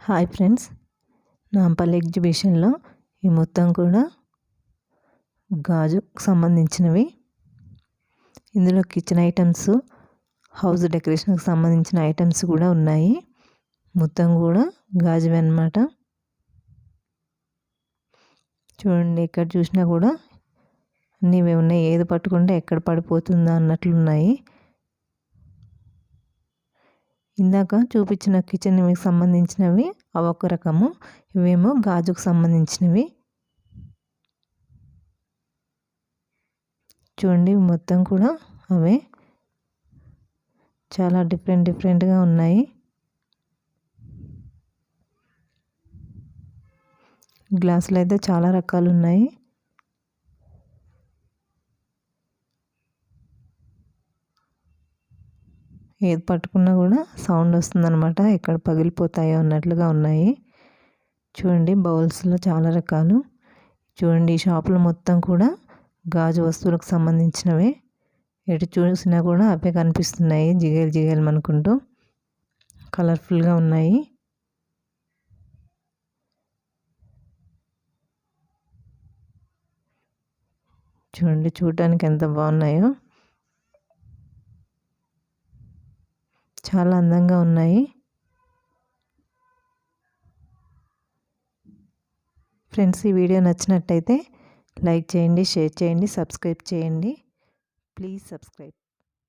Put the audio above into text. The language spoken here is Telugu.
హాయ్ ఫ్రెండ్స్ నాంపల్లి ఎగ్జిబిషన్లో ఈ మొత్తం కూడా గాజుకు సంబంధించినవి. ఇందులో కిచెన్ ఐటమ్స్ హౌస్ డెకరేషన్కి సంబంధించిన ఐటమ్స్ కూడా ఉన్నాయి. మొత్తం కూడా గాజువి అనమాట చూడండి ఎక్కడ చూసినా కూడా అన్నీ ఉన్నాయి. ఏది పట్టుకుంటే ఎక్కడ పడిపోతుందా అన్నట్లున్నాయి. ఇందాక చూపించిన కిచెన్కి సంబంధించినవి అవొక రకము. ఇవేమో గాజుకు సంబంధించినవి. చూడండి మొత్తం కూడా అవే. చాలా డిఫరెంట్ డిఫరెంట్గా ఉన్నాయి. గ్లాసులు అయితే చాలా రకాలు ఉన్నాయి. ఏది పట్టుకున్నా కూడా సౌండ్ వస్తుందన్నమాట. ఎక్కడ పగిలిపోతాయో అన్నట్లుగా ఉన్నాయి. చూడండి బౌల్స్లో చాలా రకాలు. చూడండి ఈ షాపులు మొత్తం కూడా గాజు వస్తువులకు సంబంధించినవే. ఎటు చూసినా కూడా అవే కనిపిస్తున్నాయి. జిగేలు జిగేలు అనుకుంటూ కలర్ఫుల్గా ఉన్నాయి. చూడండి చూడటానికి ఎంత బాగున్నాయో. చాలా అందంగా ఉన్నాయి. ఫ్రెండ్స్ ఈ వీడియో నచ్చినట్టయితే లైక్ చేయండి షేర్ చేయండి సబ్స్క్రైబ్ చేయండి. Please subscribe.